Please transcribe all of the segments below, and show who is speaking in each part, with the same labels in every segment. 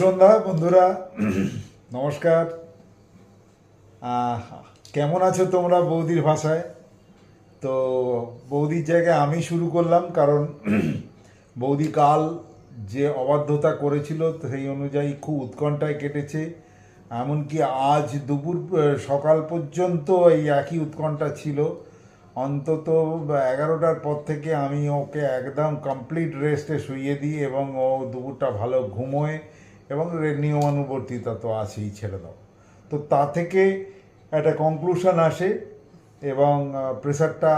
Speaker 1: সন্ধ্যা, বন্ধুরা। নমস্কার। কেমন আছো তোমরা বৌদির ভাষায়? তো বৌদির জায়গায় আমি শুরু করলাম, কারণ বৌদি কাল যে অবাধ্যতা করেছিল, সেই অনুযায়ী খুব উৎকণ্ঠায় কেটেছে। এমনকি আজ দুপুর সকাল পর্যন্ত এই একই উৎকণ্ঠা ছিল। অন্তত এগারোটার পর থেকে আমি ওকে একদম কমপ্লিট রেস্টে শুইয়ে দিই এবং ও দুপুরটা ভালো ঘুমোয়। এবং নিয়মানুবর্তিতা তো আছেই, ছেড়ে দাও। তো তা থেকে একটা কনক্লুশন আসে এবং প্রেশারটা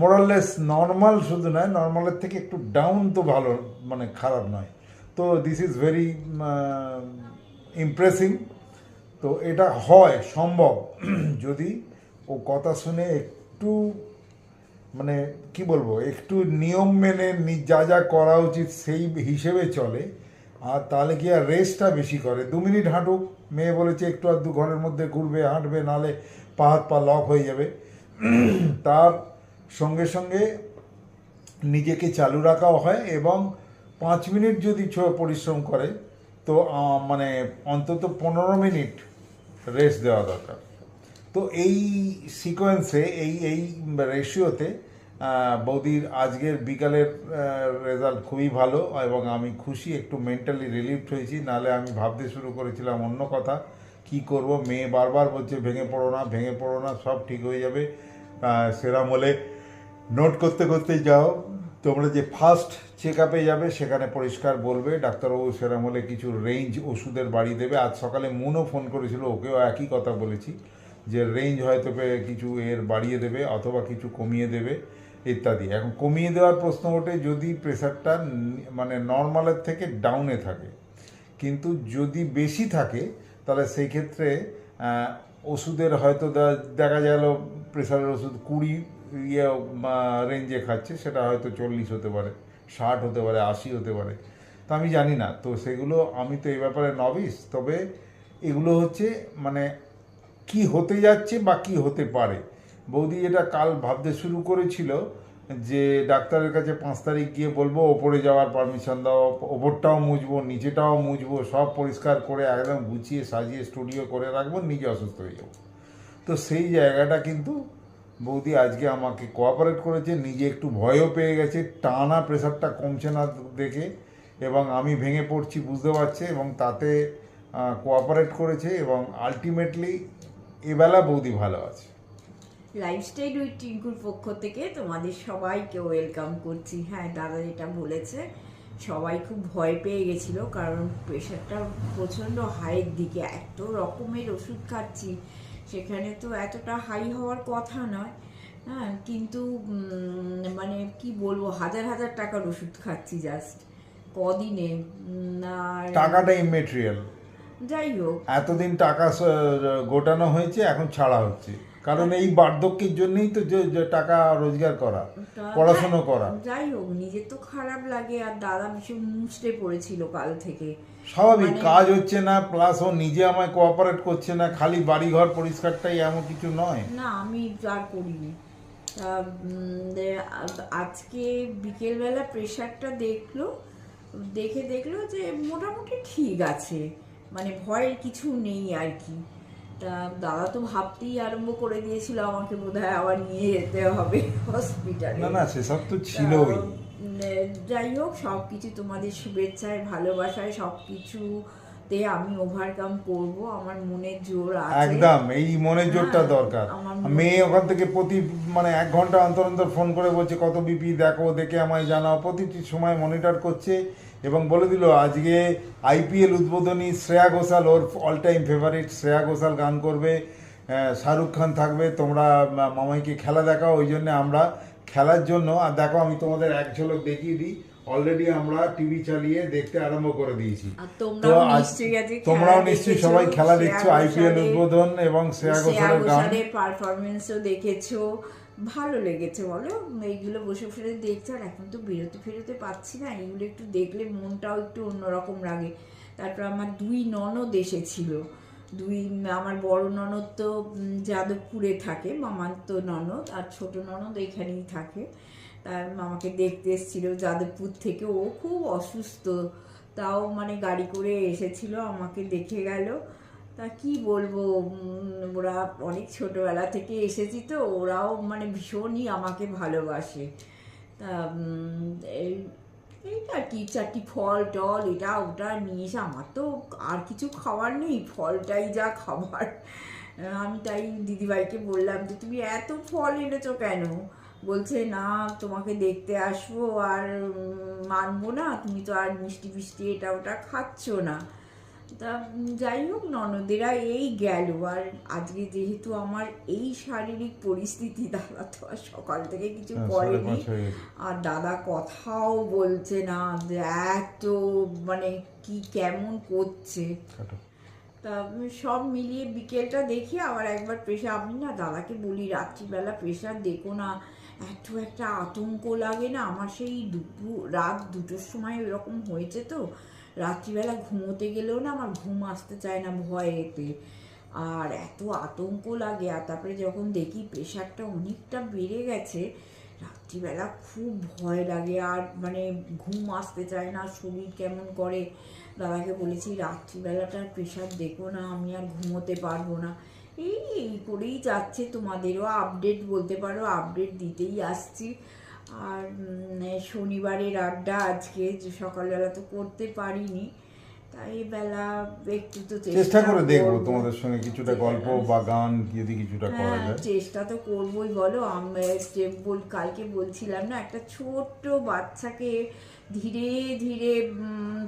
Speaker 1: মোরাললেস নর্মাল শুধু নয় নর্মালের থেকে একটু ডাউন তো ভালো মানে খারাপ নয়। তো দিস ইজ ভেরি ইমপ্রেসিং তো এটা হয়, সম্ভব। যদি ও কথা শুনে একটু মানে কি বলব, একটু নিয়ম মেনে যা যা করা উচিত সেই হিসেবে চলে আর তাহলে কি আর রেস্টটা বেশি করে। দু মিনিট হাঁটুক, মেয়ে বলেছে একটু আর দু ঘরের মধ্যে ঘুরবে, হাঁটবে, নালে পা হাত পা লক হয়ে যাবে। তার সঙ্গে সঙ্গে নিজেকে চালু রাখাও হয় এবং পাঁচ মিনিট যদি পরিশ্রম করে, তো মানে অন্তত পনেরো মিনিট রেস্ট দেওয়া দরকার। তো এই সিকোয়েন্সে এই এই রেশিওতে বৌদির আজকের বিকালের রেজাল্ট খুবই ভালো এবং আমি খুশি, একটু মেন্টালি রিলিফড হয়েছি। নালে আমি ভাবতে শুরু করেছিলাম অন্য কথা, কি করব? মেয়ে বারবার বলছে, ভেঙে পড়ো না, ভেঙে পড়ো না, সব ঠিক হয়ে যাবে। সেরাম হলে নোট করতে করতে যাও। তোমরা যে ফার্স্ট চেক আপে যাবে, সেখানে পরিষ্কার বলবে। ডাক্তারবাবু সেরাম হলে কিছু রেঞ্জ ওষুধের বাড়ি দেবে। আজ সকালে মুনও ফোন করেছিল, ওকেও একই কথা বলেছি যে রেঞ্জ হয়তো কিছু এর বাড়িয়ে দেবে অথবা কিছু কমিয়ে দেবে। ইত্যাদি। এখন কমিয়ে দেওয়ার প্রশ্ন ওঠে যদি প্রেশারটা মানে নর্মালের থেকে ডাউনে থাকে। কিন্তু যদি বেশি থাকে, তাহলে সেই ক্ষেত্রে ওষুধের হয়তো দেখা গেল প্রেশারের ওষুধ কুড়ি ইয়ে রেঞ্জে খাচ্ছে, সেটা হয়তো চল্লিশ হতে পারে, ষাট হতে পারে, আশি হতে পারে। তা আমি জানি না। তো সেগুলো আমি তো এই ব্যাপারে নবিস তবে এগুলো হচ্ছে মানে কি হতে যাচ্ছে বা কি হতে পারে। বৌদি যেটা কাল ভাবতে শুরু করেছিল যে ডাক্তারের কাছে পাঁচ তারিখ গিয়ে বলব, ওপরে যাওয়ার পারমিশন দাও, ওপরটাও মুছবো, নিচেটাও মুছবো, সব পরিষ্কার করে একদম গুছিয়ে সাজিয়ে স্টুডিও করে রাখব, নিজে অসুস্থ হয়ে যাব। তো সেই জায়গাটা কিন্তু বৌদি আজকে আমাকে কোঅপারেট করেছে, নিজে একটু ভয়ও পেয়ে গেছে, টানা প্রেশারটা কমছে না দেখে, এবং আমি ভেঙে পড়ছি বুঝতে পারছে, এবং তাতে কোঅপারেট করেছে, এবং আলটিমেটলি এবেলা বৌদি ভালো আছে।
Speaker 2: লাইফস্টাইল উইথ টিঙ্কুর পক্ষ থেকে তোমাদের সবাইকে ওয়েলকাম করছি। হ্যাঁ দাদা যেটা বলেছে সবাই খুব ভয় পেয়ে গেছিল কারণ প্রেশারটা প্রচণ্ড হাইয়ের দিকে। এত রকমের ওষুধ খাচ্ছি সেখানে তো এতটা হাই হওয়ার কথা নয়। হ্যাঁ কিন্তু মানে কি বলব হাজার হাজার টাকার ওষুধ খাচ্ছি জাস্ট কদিনে?
Speaker 1: টাকাটা ইমেটেরিয়াল
Speaker 2: যাই হোক।
Speaker 1: এতদিন টাকা গোটানো হয়েছে এখন ছাড়া হচ্ছে। কারণ এই বার্ধক্যের জন্যই তো টাকা রোজগার করা পড়াশুনো করা।
Speaker 2: যাই হোক নিজের তো খারাপ লাগে আর দাদা ভীষণ মুচড়ে পড়েছিল কাল থেকে।
Speaker 1: স্বাভাবিক
Speaker 2: মানে-
Speaker 1: কাজ হচ্ছে না প্লাস ও নিজে আমায় কোঅপারেট করছে না খালি বাড়িঘর পরিষ্কারটাই এমন কিছু নয়।
Speaker 2: না আমি আর করিনি। আজকে বিকেলবেলা প্রেশারটা দেখল দেখে দেখল যে মোটামুটি ঠিক আছে। মানে ভয়ের কিছু নেই আর কি। তা দাদা তো ভাবতেই আরম্ভ করে দিয়েছিল আমাকে বোধ হয় আবার নিয়ে যেতে হবে হসপিটালে
Speaker 1: না না সেসব তো ছিলই।
Speaker 2: যাই হোক সব কিছু তোমাদের শুভেচ্ছায় ভালোবাসায় সব কিছুতে আমি ওভারকাম করব আমার মনে জোর আছে।
Speaker 1: একদম এই মনের জোরটা
Speaker 2: হ্যাঁ,
Speaker 1: দরকার।
Speaker 2: আমার
Speaker 1: মেয়ে ওখান থেকে প্রতি মানে এক ঘণ্টা অন্তর অন্তর ফোন করে বলছে কত বিপি দেখো দেখে আমায় জানাও। প্রতিটি সময় মনিটর করছে এবং বলে দিল আজকে আইপিএল উদ্বোধনী শ্রেয়া ঘোষাল ওর all time favourite Shreya Ghoshal গান করবে। শাহরুখ খান থাকবে তোমরা মামাইকে খেলা দেখাও। ওই জন্য আমরা খেলার জন্য আর দেখো আমি তোমাদের এক ঝলক দেখিয়ে দিই অলরেডি আমরা টিভি চালিয়ে দেখতে আরম্ভ করে দিয়েছি। তো
Speaker 2: তোমরাও নিশ্চয়ই
Speaker 1: সবাই খেলা দেখছ আইপিএল উদ্বোধন এবং শ্রেয়া ঘোষালের গান।
Speaker 2: পারফরমেন্সও দেখেছ ভালো লেগেছে বলো। এইগুলো বসে বসে দেখছ আর এখন তো বেরোতে ফেরোতে পাচ্ছি না এইগুলো একটু দেখলে মনটাও একটু অন্যরকম লাগে। তারপর আমার দুই ননদ এসেছিল। দুই আমার বড় ননদ তো যাদবপুরে থাকে মামার তো ননদ আর ছোট ননদ এখানেই থাকে। তার মামাকে দেখতে এসেছিল যাদবপুর থেকে। ও খুব অসুস্থ। তাও মানে গাড়ি করে এসেছিল, আমাকে দেখে গেল। তা কি বলব ওরা অনেক ছোটোবেলা থেকে এসেছি তো, ওরাও মানে ভীষণই আমাকে ভালোবাসে। তা এই এই আর কি, চারটি ফল টল, এটা ওটা নিয়ে এসে আমার তো আর কিছু খাবার নেই, ফলটাই যা খাবার আমি তাই দিদিভাইকে বললাম যে, তুমি এত ফল এনেছো কেন? বলছে না তোমাকে দেখতে আসব আর মানবো না তুমি তো আর মিষ্টি ফিষ্টি এটা ওটা খাচ্ছ না। তা যাই হোক ননদেরা এই গেল। আর আজকে যেহেতু আমার এই শারীরিক পরিস্থিতি দাদা তো আর সকাল থেকে কিছু
Speaker 1: হ্যাঁ,
Speaker 2: করেনি। আর দাদা কথাও বলছে না যে এত মানে কি কেমন করছে। তা সব মিলিয়ে বিকেলটা দেখি আবার একবার প্রেশার আমি না দাদাকে বলি রাত্রিবেলা প্রেশার দেখো না এত একটা আতঙ্ক লাগে না? আমার সেই দুপুর রাত দুটোর সময় এরকম হয়েছে তো। রাত্রিবেলা ঘুমোতে গেলেও না আমার ঘুম আসতে চায় না ভয়েতে। আর এত আতঙ্ক লাগে। আর তারপরে যখন দেখি প্রেশারটা অনেকটা বেড়ে গেছে, রাত্রিবেলা খুব ভয় লাগে। আর মানে ঘুম আসতে চায় না, শরীর কেমন করে? দাদাকে বলেছি, রাত্রিবেলাটার প্রেশার দেখো না, আমি আর ঘুমোতে পারব না। এই এই করেই যাচ্ছে তোমাদেরও আপডেট বলতে পারো আপডেট দিতেই আসছি। আর শনিবারের আড্ডা আজকে যে সকালবেলা তো করতে পারিনি তাই বেলা একটু তো
Speaker 1: চেষ্টা করে দেখব তোমাদের সঙ্গে কিছুটা গল্প বা গান যদি কিছুটা করা
Speaker 2: হ্যাঁ
Speaker 1: যায়।
Speaker 2: চেষ্টা তো করবোই বলো। আমি বল কালকে বলছিলাম না একটা ছোট্ট বাচ্চাকে ধীরে ধীরে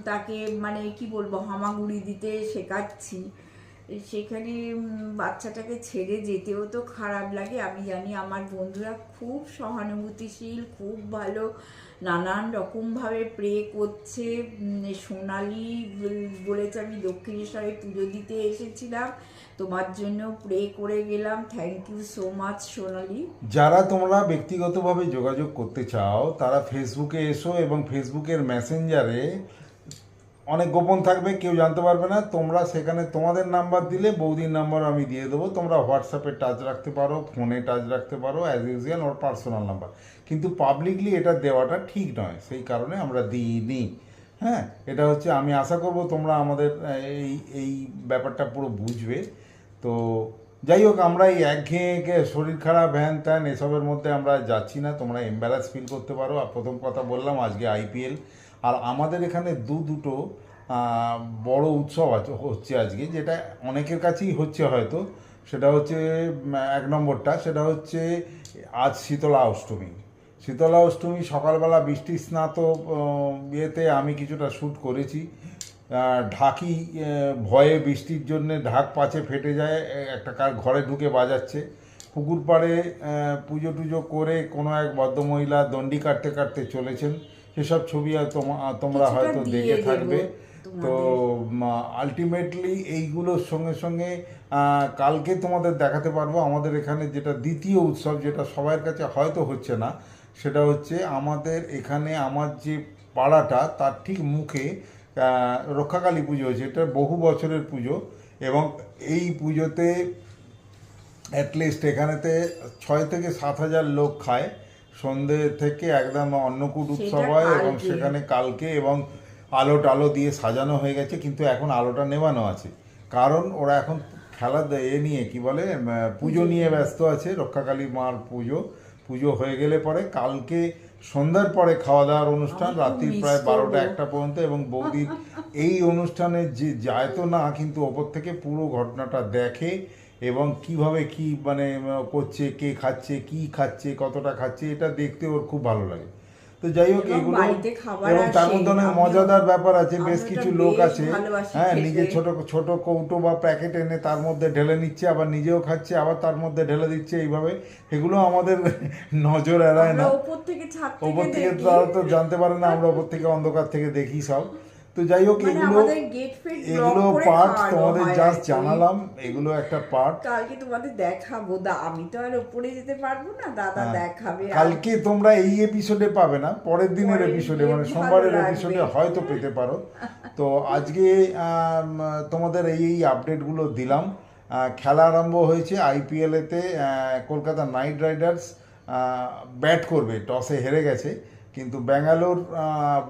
Speaker 2: তাকে মানে কি বলব হামাগুড়ি দিতে শেখাচ্ছি। সেখানে বাচ্চাটাকে ছেড়ে যেতেও তো খারাপ লাগে। আমি জানি আমার বন্ধুরা খুব সহানুভূতিশীল, খুব ভালো, নানান রকমভাবে প্রে করছে। সোনালি বলেছে আমি দক্ষিণেশ্বরে পুজো দিতে এসেছিলাম। তোমার জন্য প্রে করে গেলাম। Thank you so much Sonali.
Speaker 1: যারা তোমরা ব্যক্তিগতভাবে যোগাযোগ করতে চাও, তারা ফেসবুকে এসো এবং ফেসবুকের মেসেঞ্জারে অনেক গোপন থাকবে, কেউ জানতে পারবে না। তোমরা সেখানে তোমাদের নাম্বার দিলে বৌদির নাম্বার আমি দিয়ে দেবো। তোমরা হোয়াটসঅ্যাপে টাচ রাখতে পারো ফোনে টাচ রাখতে পারো অ্যাজ ইউজুয়াল ওর পার্সোনাল নাম্বার কিন্তু পাবলিকলি এটা দেওয়াটা ঠিক নয়, সেই কারণে আমরা দিইনি। হ্যাঁ এটা হচ্ছে আমি আশা করব তোমরা আমাদের এই এই ব্যাপারটা পুরো বুঝবে। তো যাই হোক, আমরা এই একঘেয়ে শরীর খারাপ হ্যান ত্যান এসবের মধ্যে আমরা যাচ্ছি না। তোমরা এম্বারাস ফিল করতে পারো। আর প্রথম কথা বললাম, আজকে আইপিএল আর আমাদের এখানে দু দুটো বড় উৎসব আছে, হচ্ছে আজকে, যেটা অনেকের কাছেই হচ্ছে হয়তো। সেটা হচ্ছে এক নম্বরটা, সেটা হচ্ছে আজ শীতলা অষ্টমী। শীতলা অষ্টমী সকালবেলা বৃষ্টি স্নাত ইয়েতে আমি কিছুটা শ্যুট করেছি। ঢাকি ভয়ে বৃষ্টির জন্যে ঢাক পাচে ফেটে যায় একটা কার ঘরে ঢুকে বাজাচ্ছে। পুকুর পাড়ে পুজো টুজো করে কোনো এক ভদ্রমহিলা দণ্ডি কাটতে কাটতে চলেছেন। সেসব ছবি তোমরা হয়তো দেখে থাকবে। তো আলটিমেটলি এইগুলোর সঙ্গে সঙ্গে কালকে তোমাদের দেখাতে পারব। আমাদের এখানে যেটা দ্বিতীয় উৎসব যেটা সবার কাছে হয়তো হচ্ছে না সেটা হচ্ছে আমাদের এখানে আমার যে পাড়াটা তার ঠিক মুখে রক্ষাকালী পুজো হচ্ছে এটা বহু বছরের পুজো এবং এই পুজোতে অ্যাটলিস্ট এখানেতে ছয় থেকে সাত হাজার লোক খায়। সন্ধে থেকে একদম অন্নকূট উৎসব হয় এবং সেখানে কালকে এবং আলো টালো দিয়ে সাজানো হয়ে গেছে কিন্তু এখন আলোটা নেভানো আছে। কারণ ওরা এখন খেলা এ নিয়ে কি বলে পুজো নিয়ে ব্যস্ত আছে রক্ষাকালী মার পুজো। পুজো হয়ে গেলে পরে কালকে সন্ধ্যার পরে খাওয়া দাওয়ার অনুষ্ঠান
Speaker 2: আমি খুব
Speaker 1: রাত্রি
Speaker 2: miss
Speaker 1: প্রায় বারোটা একটা পর্যন্ত এবং বৌদির এই অনুষ্ঠানে যে যায় তো না কিন্তু ওপর থেকে পুরো ঘটনাটা দেখে এবং কীভাবে কি মানে করছে কে খাচ্ছে কি খাচ্ছে কতটা খাচ্ছে এটা দেখতে ওর খুব ভালো লাগে। তো যাই হোক এগুলো এবং তার মধ্যে অনেক মজাদার ব্যাপার আছে বেশ কিছু লোক আছে। হ্যাঁ। নিজে ছোট ছোট কৌটো বা প্যাকেট এনে তার মধ্যে ঢেলে নিচ্ছে আবার নিজেও খাচ্ছে আবার তার মধ্যে ঢেলে দিচ্ছে এইভাবে। এগুলো আমাদের নজর এড়ায় না।
Speaker 2: ওপর থেকে
Speaker 1: তারা তো জানতে পারে না আমরা ওপর থেকে অন্ধকার থেকে দেখি সব। তো যাই হোক
Speaker 2: মানে
Speaker 1: এগুলো এগুলো পার্ট তোমাদের জাস্ট জানালাম এগুলো একটা পার্ট
Speaker 2: কালকে তোমাদের দেখাবো। দা আমি তো আর উপরে যেতে পারব না দাদা
Speaker 1: হ্যাঁ।
Speaker 2: দেখাবে
Speaker 1: কালকে তোমরা এই এপিসোডে পাবে না পরের দিনের এপিসোডে মানে সোমবারের এপিসোডে হয়তো পেতে পারো। তো আজকে তোমাদের এই এই আপডেটগুলো দিলাম। খেলা আরম্ভ হয়েছে আইপিএলেতে কলকাতা নাইট রাইডার্স ব্যাট করবে টসে হেরে গেছে। কিন্তু ব্যাঙ্গালোর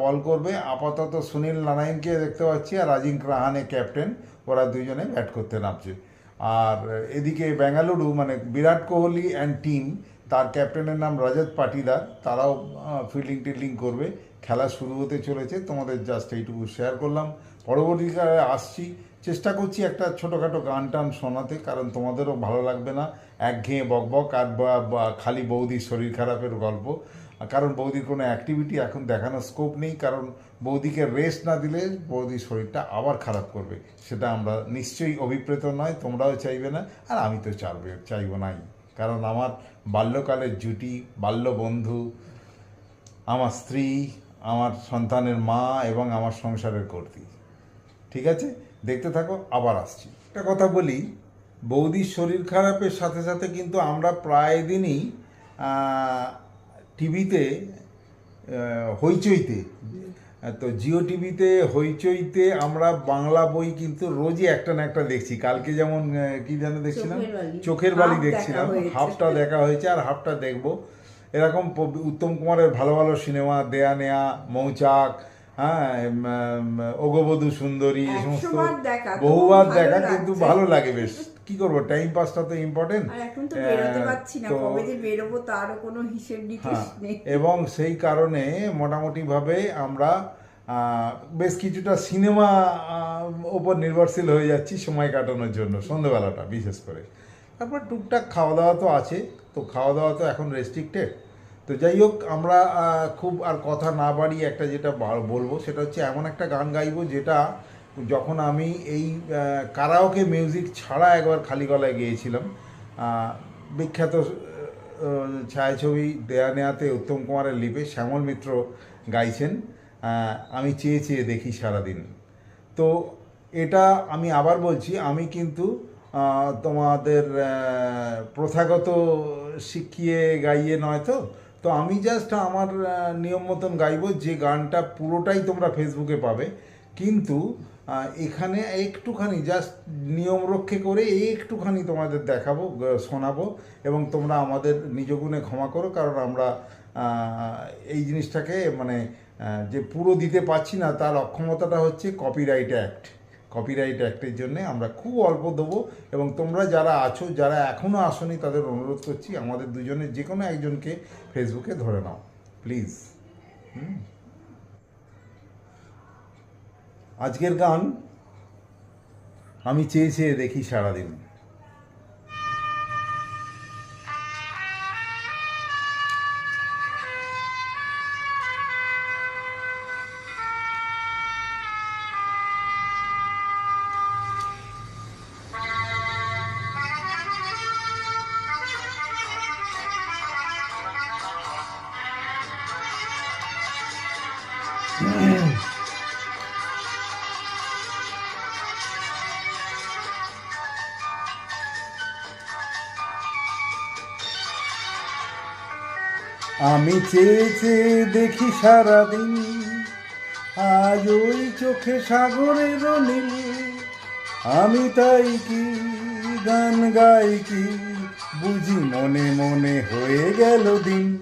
Speaker 1: বল করবে। আপাতত সুনীল নারায়ণকে দেখতে পাচ্ছি আর রাজিং রাহানে ক্যাপ্টেন। ওরা দুজনে ব্যাট করতে নামছে। আর এদিকে বেঙ্গালুরু মানে বিরাট কোহলি অ্যান্ড টিম তার ক্যাপ্টেনের নাম রজত পাটিদার। তারাও ফিল্ডিং টিল্ডিং করবে। খেলা শুরু হতে চলেছে। তোমাদের জাস্ট এইটুকু শেয়ার করলাম। পরবর্তীকালে আসছি। চেষ্টা করছি একটা ছোটোখাটো গান টান শোনাতে, কারণ তোমাদেরও ভালো লাগবে না। একঘেয়ে বকবক আর খালি বৌদির শরীর খারাপের গল্প। কারণ বৌদির কোনো অ্যাক্টিভিটি এখন দেখানোর স্কোপ নেই, কারণ বৌদিকে রেস্ট না দিলে বৌদির শরীরটা আবার খারাপ করবে। সেটা আমরা নিশ্চয়ই অভিপ্রেত নয়, তোমরাও চাইবে না, আর আমি তো চাইবে চাইব নাই। কারণ আমার বাল্যকালের জুটি, বাল্য বন্ধু, আমার স্ত্রী, আমার সন্তানের মা এবং আমার সংসারের কর্তী। ঠিক আছে? দেখতে থাকো, আবার আসছি। একটা কথা বলি, বৌদির শরীর খারাপের সাথে সাথে কিন্তু আমরা প্রায় দিনই টিভিতে হইচইতে। তো জিও টিভিতে হইচইতে আমরা বাংলা বই কিন্তু রোজই একটা না একটা দেখছি। কালকে যেমন কি যেন দেখছিলাম?
Speaker 2: চোখের বালি।
Speaker 1: দেখছিলাম। হাফটা দেখা হয়েছে আর হাফটা দেখব। এরকম উত্তম কুমারের ভালো ভালো সিনেমা দেয়া নেয়া মৌচাক হ্যাঁ ওগবধূ সুন্দরী এই সমস্ত বহুবার দেখা কিন্তু ভালো লাগে বেশ। কি করব? টাইম পাসটা তো ইম্পর্টেন্ট
Speaker 2: আর এখন তো বেরোতে পারছি না কবে যে বেরোবো তারও কোনো হিসেব নিকেশ
Speaker 1: হ্যাঁ
Speaker 2: নেই।
Speaker 1: এবং সেই কারণে মোটামুটিভাবে আমরা বেশ কিছুটা সিনেমা ওপর নির্ভরশীল হয়ে যাচ্ছি সময় কাটানোর জন্য সন্ধ্যেবেলাটা বিশেষ করে। তারপর টুকটাক খাওয়া দাওয়া তো আছে তো খাওয়া দাওয়া তো এখন রেস্ট্রিক্টেড তো যাই হোক আমরা খুব আর কথা না বাড়িয়ে একটা যেটা বলব সেটা হচ্ছে এমন একটা গান গাইবো যেটা যখন আমি এই কারাওকে মিউজিক ছাড়া একবার খালি গলায় গিয়েছিলাম বিখ্যাত ছায়াছবি দেয়া নেয়াতে উত্তম কুমারের লিপে শ্যামল মিত্র গাইছেন আমি চেয়ে চেয়ে দেখি সারাদিন। তো এটা আমি আবার বলছি, আমি কিন্তু তোমাদের প্রথাগত শিখিয়ে গাইয়ে নয় তো? তো আমি জাস্ট আমার নিয়ম মতন গাইবো, যে গানটা পুরোটাই তোমরা ফেসবুকে পাবে। কিন্তু এখানে একটুখানি জাস্ট নিয়ম রক্ষে করে একটুখানি তোমাদের দেখাবো শোনাবো, এবং তোমরা আমাদের নিজ গুণে ক্ষমা করো, কারণ আমরা এই জিনিসটাকে মানে যে পুরো দিতে পারছি না, তার অক্ষমতাটা হচ্ছে কপিরাইট অ্যাক্ট কপিরাইট অ্যাক্টের জন্য আমরা খুব অল্প দেবো, এবং তোমরা যারা আছো, যারা এখনও আসনি, তাদের অনুরোধ করছি, আমাদের দুজনের যে কোনো একজনকে ফেসবুকে ধরে নাও প্লিজ আজকের গান আমি চেয়ে চেয়ে দেখি সারাদিন। আমি চেয়ে চেয়ে দেখি সারাদিন। আজ ওই চোখে সাগরের নীল। আমি তাই কি গান গাই কি বুঝি মনে মনে হয়ে গেল দিন।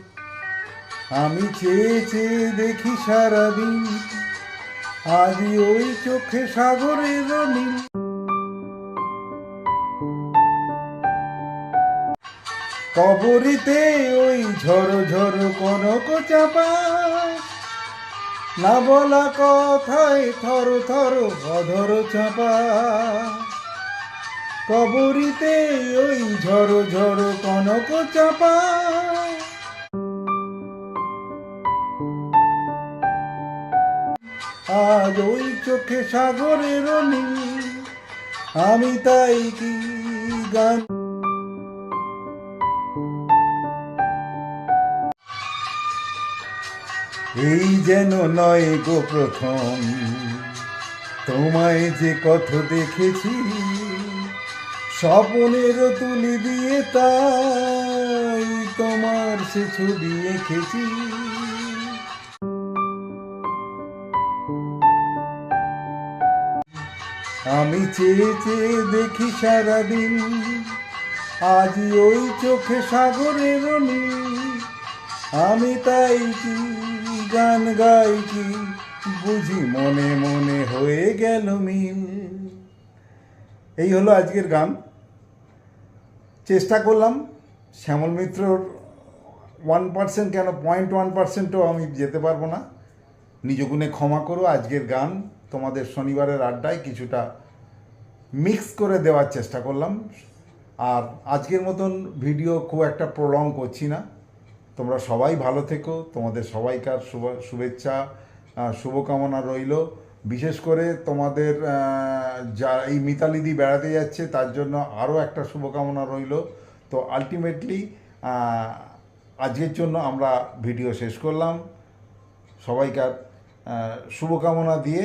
Speaker 1: আমি চেয়ে চেয়ে দেখি সারাদিন। আজ ওই চোখে সাগরের নীল। কবরিতে ওই ঝড় ঝড় কনক চাপা। না বলা কথায় থর থর অধর চাপা। কবরিতে ওই ঝড় ঝড় কনক চাপা। আজ ওই চোখে সাগরের নীল, আমি তাই কি গান এই যেন নয় গো প্রথম। তোমায় যে কত দেখেছি, স্বপনের তুলি দিয়ে তাই তোমার সে ছবি এঁকেছি। আমি চেয়ে চেয়ে দেখি সারাদিন আজ ওই চোখে সাগরের আমি তাই কি গান গাই কি বুঝি মনে মনে হয়ে গেল মিল। এই হলো আজকের গান। চেষ্টা করলাম শ্যামল মিত্রর ওয়ান পার্সেন্ট কেন পয়েন্ট ওয়ান পার্সেন্টও আমি যেতে পারব না। নিজ গুণে ক্ষমা করো, আজকের গান তোমাদের শনিবারের আড্ডায় কিছুটা মিক্স করে দেওয়ার চেষ্টা করলাম। আর আজকের মতন ভিডিও খুব একটা প্রলং করছি না। তোমরা সবাই ভালো থেকো, তোমাদের সবাইকার শুভ, শুভেচ্ছা শুভকামনা রইল। বিশেষ করে তোমাদের যা এই মিতালিদি বেড়াতে যাচ্ছে, তার জন্য আরও একটা শুভকামনা রইল। তো আলটিমেটলি আজকের জন্য আমরা ভিডিও শেষ করলাম। সবাইকার শুভকামনা দিয়ে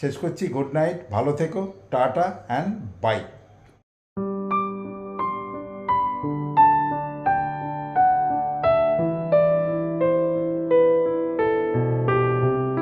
Speaker 1: শেষ করছি। গুড নাইট ভালো থেকো, টাটা অ্যান্ড বাই